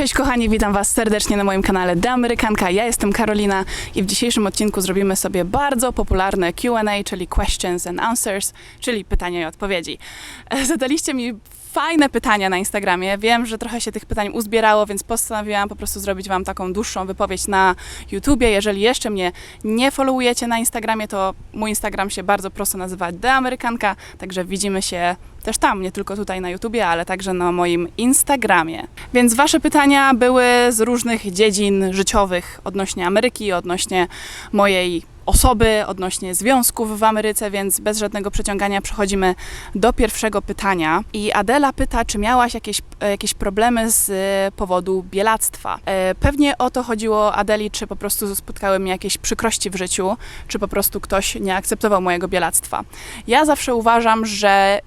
Cześć kochani, witam Was serdecznie na moim kanale The Amerykanka. Ja jestem Karolina i w dzisiejszym odcinku zrobimy sobie bardzo popularne Q&A, czyli Questions and Answers, czyli pytania i odpowiedzi. Zadaliście mi fajne pytania na Instagramie. Wiem, że trochę się tych pytań uzbierało, więc postanowiłam po prostu zrobić Wam taką dłuższą wypowiedź na YouTubie. Jeżeli jeszcze mnie nie followujecie na Instagramie, to mój Instagram się bardzo prosto nazywa The Amerykanka, także widzimy się też tam, nie tylko tutaj na YouTubie, ale także na moim Instagramie. Więc Wasze pytania były z różnych dziedzin życiowych odnośnie Ameryki, odnośnie mojej osoby, odnośnie związków w Ameryce, więc bez żadnego przeciągania przechodzimy do pierwszego pytania. I Adela pyta, czy miałaś jakieś, jakieś problemy z powodu bielactwa. E, Pewnie o to chodziło Adeli, czy po prostu spotkały mnie jakieś przykrości w życiu, czy po prostu ktoś nie akceptował mojego bielactwa. Ja zawsze uważam, że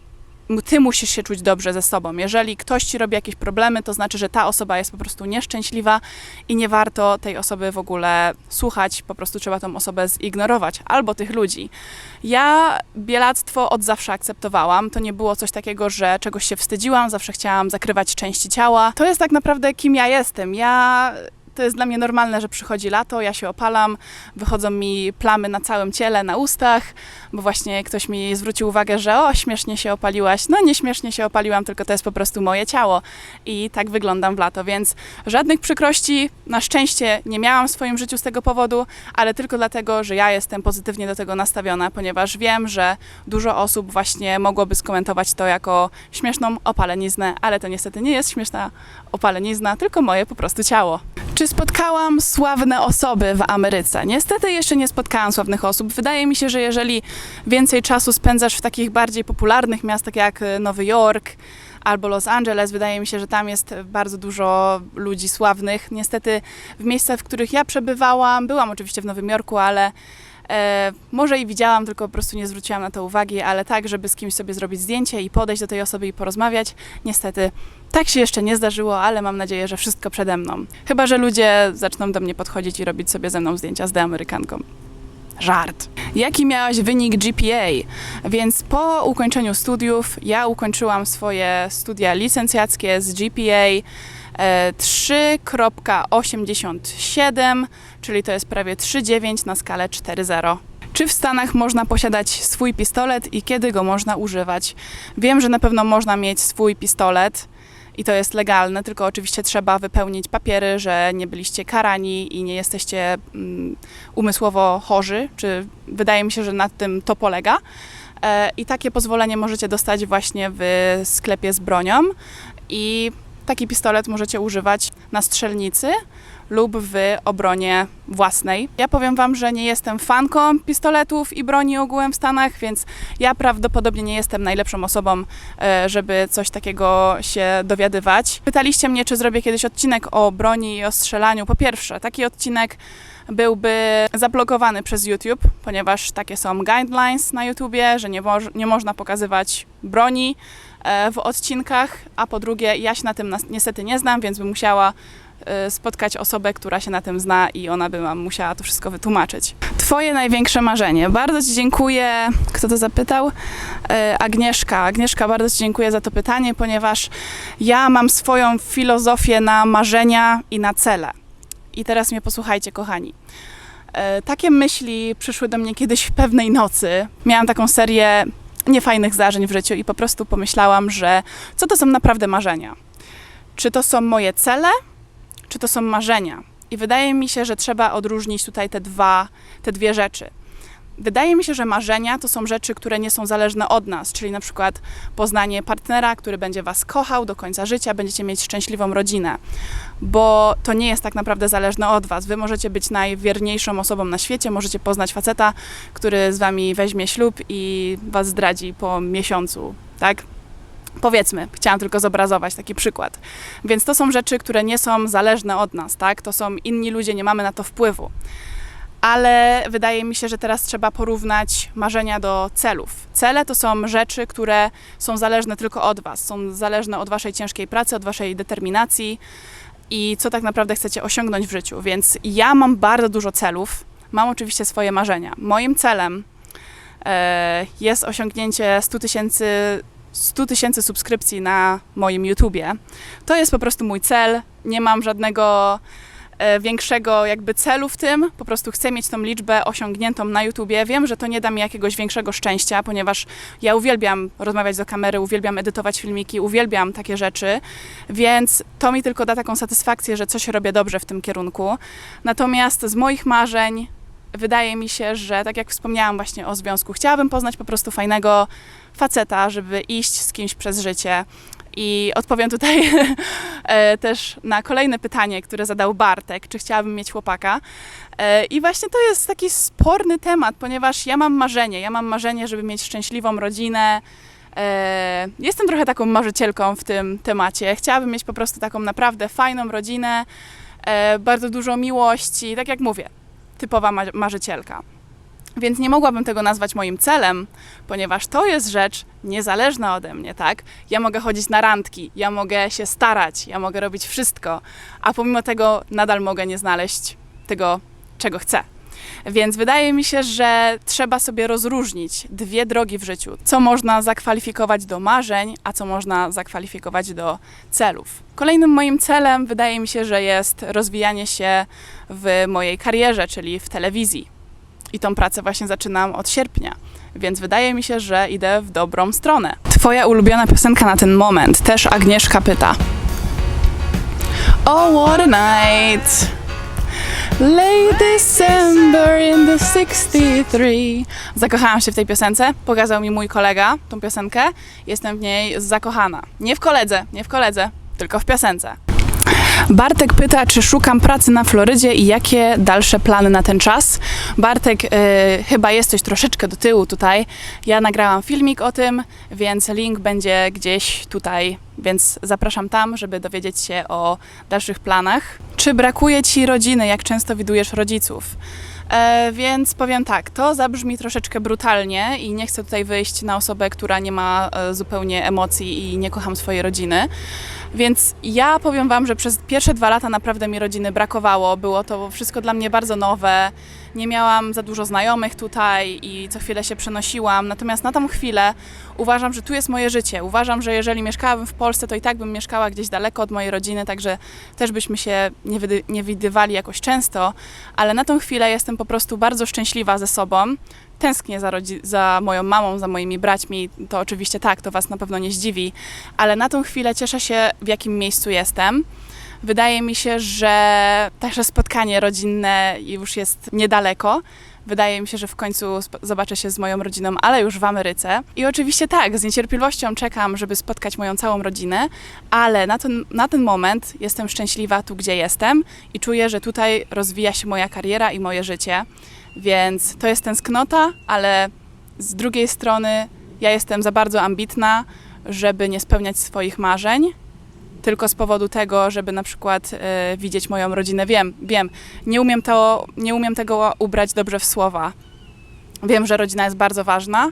ty musisz się czuć dobrze ze sobą. Jeżeli ktoś ci robi jakieś problemy, to znaczy, że ta osoba jest po prostu nieszczęśliwa i nie warto tej osoby w ogóle słuchać, po prostu trzeba tą osobę zignorować albo tych ludzi. Ja bielactwo od zawsze akceptowałam. To nie było coś takiego, że czegoś się wstydziłam, zawsze chciałam zakrywać części ciała. To jest tak naprawdę kim ja jestem. Ja to jest dla mnie normalne, że przychodzi lato, ja się opalam, wychodzą mi plamy na całym ciele, na ustach, bo właśnie ktoś mi zwrócił uwagę, że o, śmiesznie się opaliłaś. No nie śmiesznie się opaliłam, tylko to jest po prostu moje ciało i tak wyglądam w lato, więc żadnych przykrości na szczęście nie miałam w swoim życiu z tego powodu, ale tylko dlatego, że ja jestem pozytywnie do tego nastawiona, ponieważ wiem, że dużo osób właśnie mogłoby skomentować to jako śmieszną opaleniznę, ale to niestety nie jest śmieszna opalenizna, tylko moje po prostu ciało. Czy spotkałam sławne osoby w Ameryce? Niestety jeszcze nie spotkałam sławnych osób. Wydaje mi się, że jeżeli więcej czasu spędzasz w takich bardziej popularnych miastach jak e, Nowy Jork albo Los Angeles, wydaje mi się, że tam jest bardzo dużo ludzi sławnych. Niestety w miejscach, w których ja przebywałam, byłam oczywiście w Nowym Jorku, ale może i widziałam, tylko po prostu nie zwróciłam na to uwagi, ale tak, żeby z kimś sobie zrobić zdjęcie i podejść do tej osoby i porozmawiać, niestety tak się jeszcze nie zdarzyło, ale mam nadzieję, że wszystko przede mną. Chyba, że ludzie zaczną do mnie podchodzić i robić sobie ze mną zdjęcia z deamerykanką. Żart. Jaki miałaś wynik GPA? Więc po ukończeniu studiów, ja ukończyłam swoje studia licencjackie z GPA e, 3.87, czyli to jest prawie 3,9 na skalę 4,0. Czy w Stanach można posiadać swój pistolet i kiedy go można używać? Wiem, że na pewno można mieć swój pistolet i to jest legalne, tylko oczywiście trzeba wypełnić papiery, że nie byliście karani i nie jesteście mm, umysłowo chorzy, czy wydaje mi się, że na tym to polega. E, I takie pozwolenie możecie dostać właśnie w sklepie z bronią i taki pistolet możecie używać na strzelnicy lub w obronie własnej. Ja powiem Wam, że nie jestem fanką pistoletów i broni ogółem w Stanach, więc ja prawdopodobnie nie jestem najlepszą osobą, e, żeby coś takiego się dowiadywać. Pytaliście mnie, czy zrobię kiedyś odcinek o broni i o strzelaniu. Po pierwsze, taki odcinek byłby zablokowany przez YouTube, ponieważ takie są guidelines na YouTubie, że nie, moż- nie można pokazywać broni w odcinkach, a po drugie, ja się na tym niestety nie znam, więc bym musiała e, spotkać osobę, która się na tym zna i ona by nam musiała to wszystko wytłumaczyć. Twoje największe marzenie. Bardzo Ci dziękuję. Kto to zapytał? E, Agnieszka. Agnieszka, bardzo Ci dziękuję za to pytanie, ponieważ ja mam swoją filozofię na marzenia i na cele. I teraz mnie posłuchajcie, kochani. E, Takie myśli przyszły do mnie kiedyś w pewnej nocy. Miałam taką serię niefajnych zdarzeń w życiu i po prostu pomyślałam, że co to są naprawdę marzenia? Czy to są moje cele, czy to są marzenia? I wydaje mi się, że trzeba odróżnić tutaj te dwa, te dwie rzeczy. Wydaje mi się, że marzenia to są rzeczy, które nie są zależne od nas, czyli na przykład poznanie partnera, który będzie was kochał do końca życia, będziecie mieć szczęśliwą rodzinę, bo to nie jest tak naprawdę zależne od was. Wy możecie być najwierniejszą osobą na świecie, możecie poznać faceta, który z wami weźmie ślub i was zdradzi po miesiącu, tak? Powiedzmy, chciałam tylko zobrazować taki przykład. Więc to są rzeczy, które nie są zależne od nas, tak? To są inni ludzie, nie mamy na to wpływu ale wydaje mi się, że teraz trzeba porównać marzenia do celów. Cele to są rzeczy, które są zależne tylko od Was, są zależne od Waszej ciężkiej pracy, od Waszej determinacji i co tak naprawdę chcecie osiągnąć w życiu. Więc ja mam bardzo dużo celów, mam oczywiście swoje marzenia. Moim celem e, jest osiągnięcie 100 tysięcy 100 tysięcy subskrypcji na moim YouTubie. To jest po prostu mój cel. Nie mam żadnego większego jakby celu w tym. Po prostu chcę mieć tą liczbę osiągniętą na YouTubie. Wiem, że to nie da mi jakiegoś większego szczęścia, ponieważ ja uwielbiam rozmawiać do kamery, uwielbiam edytować filmiki, uwielbiam takie rzeczy, więc to mi tylko da taką satysfakcję, że coś robię dobrze w tym kierunku. Natomiast z moich marzeń wydaje mi się, że tak jak wspomniałam właśnie o związku, chciałabym poznać po prostu fajnego faceta, żeby iść z kimś przez życie. I odpowiem tutaj e, też na kolejne pytanie, które zadał Bartek, czy chciałabym mieć chłopaka. E, I właśnie to jest taki sporny temat, ponieważ ja mam marzenie, ja mam marzenie, żeby mieć szczęśliwą rodzinę. E, Jestem trochę taką marzycielką w tym temacie. Chciałabym mieć po prostu taką naprawdę fajną rodzinę, bardzo dużo miłości, tak jak mówię, typowa ma- marzycielka. Więc nie mogłabym tego nazwać moim celem, ponieważ to jest rzecz niezależna ode mnie, tak? Ja mogę chodzić na randki, ja mogę się starać, ja mogę robić wszystko, a pomimo tego nadal mogę nie znaleźć tego, czego chcę. Więc wydaje mi się, że trzeba sobie rozróżnić dwie drogi w życiu. Co można zakwalifikować do marzeń, a co można zakwalifikować do celów. Kolejnym moim celem wydaje mi się, że jest rozwijanie się w mojej karierze, czyli w telewizji. I tą pracę właśnie zaczynam od sierpnia, więc wydaje mi się, że idę w dobrą stronę. Twoja ulubiona piosenka na ten moment, też Agnieszka pyta. Oh, what a night! Late December in the 63. Zakochałam się w tej piosence. Pokazał mi mój kolega tą piosenkę. Jestem w niej zakochana. Nie w koledze, nie w koledze, tylko w piosence. Bartek pyta, czy szukam pracy na Florydzie i jakie dalsze plany na ten czas. Bartek, y, chyba jesteś troszeczkę do tyłu tutaj. Ja nagrałam filmik o tym, więc link będzie gdzieś tutaj, więc zapraszam tam, żeby dowiedzieć się o dalszych planach. Czy brakuje ci rodziny? Jak często widujesz rodziców? E, więc powiem tak, to zabrzmi troszeczkę brutalnie i nie chcę tutaj wyjść na osobę, która nie ma e, zupełnie emocji i nie kocham swojej rodziny. Więc ja powiem Wam, że przez pierwsze dwa lata naprawdę mi rodziny brakowało. Było to wszystko dla mnie bardzo nowe. Nie miałam za dużo znajomych tutaj i co chwilę się przenosiłam. Natomiast na tą chwilę uważam, że tu jest moje życie. Uważam, że jeżeli mieszkałabym w Polsce, to i tak bym mieszkała gdzieś daleko od mojej rodziny, także też byśmy się nie, nie widywali jakoś często. Ale na tą chwilę jestem po prostu bardzo szczęśliwa ze sobą. Tęsknię za, za moją mamą, za moimi braćmi. To oczywiście tak, to Was na pewno nie zdziwi, ale na tą chwilę cieszę się, w jakim miejscu jestem. Wydaje mi się, że także spotkanie rodzinne już jest niedaleko. Wydaje mi się, że w końcu zobaczę się z moją rodziną, ale już w Ameryce. I oczywiście tak, z niecierpliwością czekam, żeby spotkać moją całą rodzinę, ale na ten, na ten moment jestem szczęśliwa tu, gdzie jestem i czuję, że tutaj rozwija się moja kariera i moje życie. Więc to jest tęsknota, ale z drugiej strony ja jestem za bardzo ambitna, żeby nie spełniać swoich marzeń, tylko z powodu tego, żeby na przykład e, widzieć moją rodzinę. Wiem, wiem, nie umiem, to, nie umiem tego ubrać dobrze w słowa. Wiem, że rodzina jest bardzo ważna,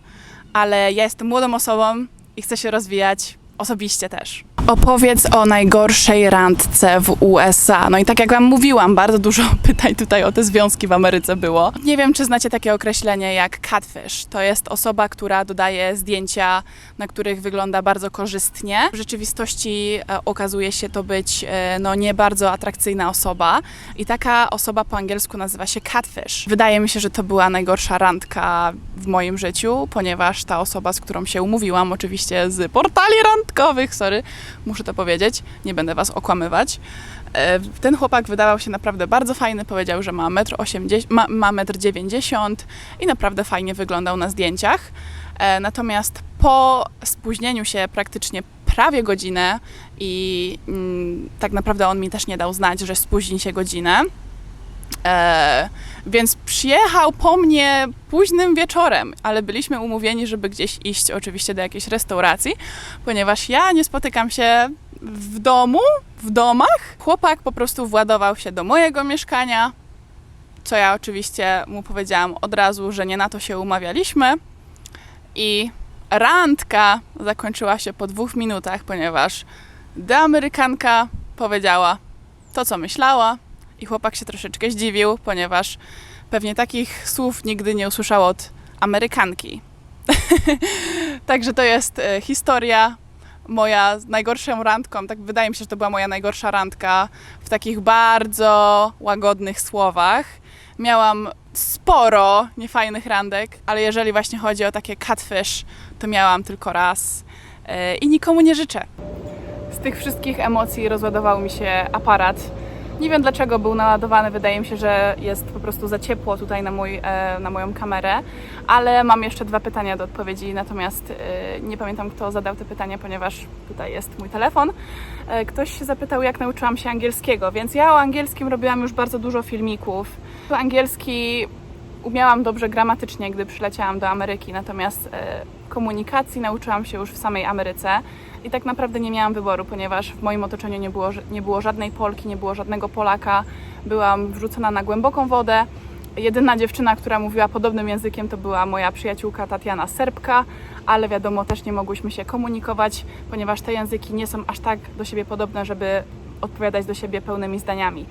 ale ja jestem młodą osobą i chcę się rozwijać osobiście też. Opowiedz o najgorszej randce w USA. No i tak jak Wam mówiłam, bardzo dużo pytań tutaj o te związki w Ameryce było. Nie wiem, czy znacie takie określenie jak catfish. To jest osoba, która dodaje zdjęcia, na których wygląda bardzo korzystnie. W rzeczywistości e, okazuje się to być e, no, nie bardzo atrakcyjna osoba i taka osoba po angielsku nazywa się catfish. Wydaje mi się, że to była najgorsza randka w moim życiu, ponieważ ta osoba, z którą się umówiłam, oczywiście z portali randkowych, sorry, muszę to powiedzieć, nie będę was okłamywać. E, Ten chłopak wydawał się naprawdę bardzo fajny, powiedział, że ma 1,80 m, ma, ma 1,90 i naprawdę fajnie wyglądał na zdjęciach. E, Natomiast po spóźnieniu się praktycznie prawie godzinę i mm, tak naprawdę on mi też nie dał znać, że spóźni się godzinę. E, więc przyjechał po mnie późnym wieczorem, ale byliśmy umówieni, żeby gdzieś iść, oczywiście do jakiejś restauracji, ponieważ ja nie spotykam się w domu, w domach. Chłopak po prostu władował się do mojego mieszkania, co ja oczywiście mu powiedziałam od razu, że nie na to się umawialiśmy. I randka zakończyła się po dwóch minutach, ponieważ ta Amerykanka powiedziała to, co myślała, i chłopak się troszeczkę zdziwił, ponieważ pewnie takich słów nigdy nie usłyszał od Amerykanki. Także to jest e, historia moja z najgorszą randką. Tak wydaje mi się, że to była moja najgorsza randka w takich bardzo łagodnych słowach. Miałam sporo niefajnych randek, ale jeżeli właśnie chodzi o takie catfish, to miałam tylko raz e, i nikomu nie życzę. Z tych wszystkich emocji rozładował mi się aparat. Nie wiem dlaczego był naładowany, wydaje mi się, że jest po prostu za ciepło tutaj na, mój, e, na moją kamerę, ale mam jeszcze dwa pytania do odpowiedzi, natomiast e, nie pamiętam kto zadał te pytania, ponieważ tutaj jest mój telefon. E, Ktoś się zapytał, jak nauczyłam się angielskiego, więc ja o angielskim robiłam już bardzo dużo filmików. Angielski umiałam dobrze gramatycznie, gdy przyleciałam do Ameryki, natomiast e, komunikacji nauczyłam się już w samej Ameryce i tak naprawdę nie miałam wyboru, ponieważ w moim otoczeniu nie było, nie było żadnej Polki, nie było żadnego Polaka. Byłam wrzucona na głęboką wodę. Jedyna dziewczyna, która mówiła podobnym językiem, to była moja przyjaciółka Tatiana Serbka, ale wiadomo, też nie mogłyśmy się komunikować, ponieważ te języki nie są aż tak do siebie podobne, żeby odpowiadać do siebie pełnymi zdaniami.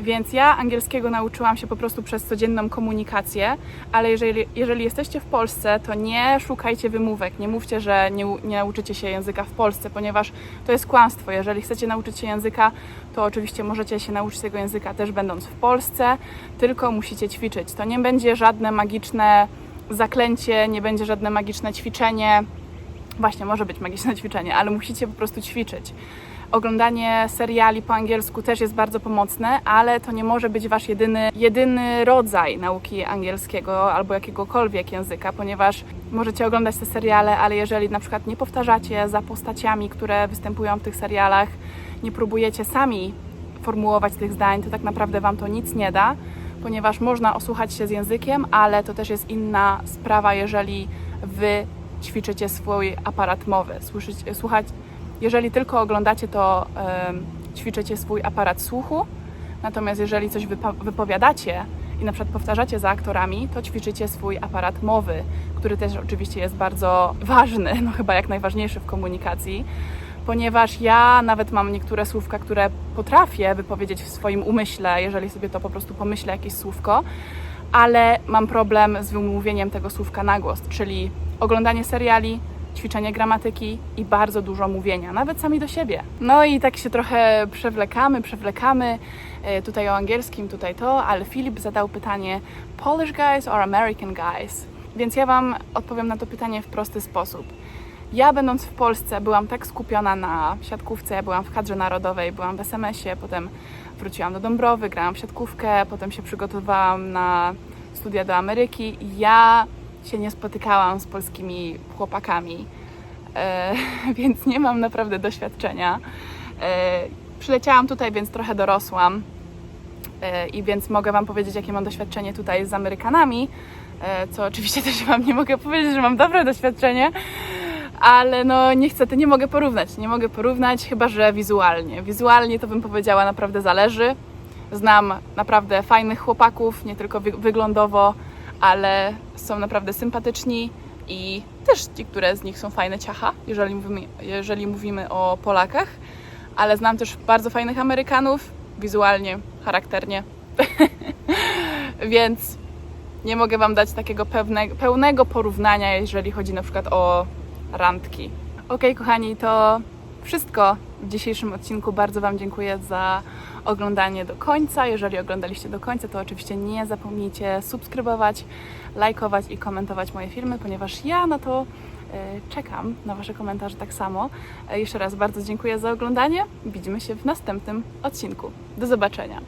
Więc ja angielskiego nauczyłam się po prostu przez codzienną komunikację, ale jeżeli, jeżeli jesteście w Polsce, to nie szukajcie wymówek, nie mówcie, że nie, nie nauczycie się języka w Polsce, ponieważ to jest kłamstwo. Jeżeli chcecie nauczyć się języka, to oczywiście możecie się nauczyć tego języka też będąc w Polsce, tylko musicie ćwiczyć. To nie będzie żadne magiczne zaklęcie, nie będzie żadne magiczne ćwiczenie. Właśnie, może być magiczne ćwiczenie, ale musicie po prostu ćwiczyć. Oglądanie seriali po angielsku też jest bardzo pomocne, ale to nie może być wasz jedyny, jedyny rodzaj nauki angielskiego albo jakiegokolwiek języka, ponieważ możecie oglądać te seriale, ale jeżeli na przykład nie powtarzacie za postaciami, które występują w tych serialach, nie próbujecie sami formułować tych zdań, to tak naprawdę wam to nic nie da, ponieważ można osłuchać się z językiem, ale to też jest inna sprawa, jeżeli wy ćwiczycie swój aparat mowy. Słyszyć, słuchać, jeżeli tylko oglądacie, to ćwiczycie swój aparat słuchu, natomiast jeżeli coś wypo- wypowiadacie i na przykład powtarzacie za aktorami, to ćwiczycie swój aparat mowy, który też oczywiście jest bardzo ważny, no chyba jak najważniejszy w komunikacji, ponieważ ja nawet mam niektóre słówka, które potrafię wypowiedzieć w swoim umyśle, jeżeli sobie to po prostu pomyślę jakieś słówko, ale mam problem z wymówieniem tego słówka na głos, czyli oglądanie seriali, ćwiczenie gramatyki i bardzo dużo mówienia, nawet sami do siebie. No i tak się trochę przewlekamy, przewlekamy, e, tutaj o angielskim, tutaj to, ale Filip zadał pytanie Polish guys or American guys? Więc ja Wam odpowiem na to pytanie w prosty sposób. Ja będąc w Polsce byłam tak skupiona na siatkówce, byłam w kadrze narodowej, byłam w SMS-ie, potem wróciłam do Dąbrowy, grałam w siatkówkę, potem się przygotowywałam na studia do Ameryki ja się nie spotykałam z polskimi chłopakami, e, więc nie mam naprawdę doświadczenia. E, przyleciałam tutaj, więc trochę dorosłam e, i więc mogę Wam powiedzieć, jakie mam doświadczenie tutaj z Amerykanami, co oczywiście też Wam nie mogę powiedzieć, że mam dobre doświadczenie, ale no niestety nie mogę porównać, nie mogę porównać, chyba że wizualnie. Wizualnie to bym powiedziała naprawdę zależy. Znam naprawdę fajnych chłopaków, nie tylko wy- wyglądowo, ale są naprawdę sympatyczni i też niektóre z nich są fajne ciacha, jeżeli mówimy, jeżeli mówimy o Polakach, ale znam też bardzo fajnych Amerykanów, wizualnie, charakternie. Więc nie mogę Wam dać takiego pewnego, pełnego porównania, jeżeli chodzi na przykład o randki. Okej, kochani, to wszystko w dzisiejszym odcinku. Bardzo Wam dziękuję za oglądanie do końca. Jeżeli oglądaliście do końca, to oczywiście nie zapomnijcie subskrybować, lajkować i komentować moje filmy, ponieważ ja na to e, czekam, na Wasze komentarze tak samo. E, Jeszcze raz bardzo dziękuję za oglądanie. Widzimy się w następnym odcinku. Do zobaczenia.